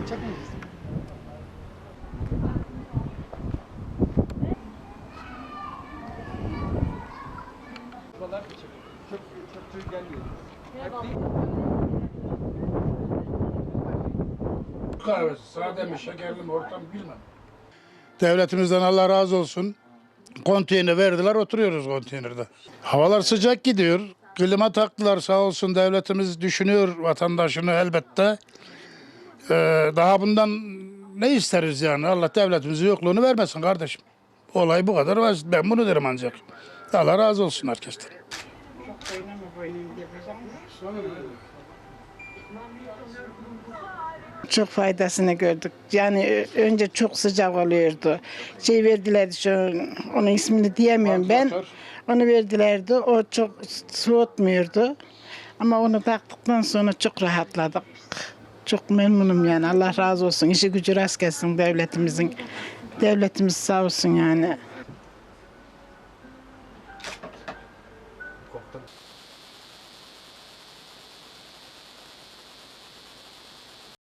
Kaçacak mıyız? Çöp, çöp, çöp gelmiyor. Sade mi, şekerli ortam bilmem. Devletimizden Allah razı olsun. Konteyner verdiler, oturuyoruz konteynerde. Havalar sıcak gidiyor. Klima taktılar sağ olsun devletimiz düşünüyor vatandaşını elbette. Ee, daha bundan ne isteriz yani Allah devletimizin yokluğunu vermesin kardeşim. Olay bu kadar basit. Ben bunu derim ancak. Allah razı olsun herkesten. Çok faydasını gördük. Yani ö- önce çok sıcak oluyordu. Şey verdiler şu onun ismini diyemiyorum ben. Onu verdilerdi. O çok soğutmuyordu. Ama onu taktıktan sonra çok rahatladık. Çok memnunum yani. Allah razı olsun. İşi gücü rast gelsin devletimizin. Devletimiz sağ olsun yani.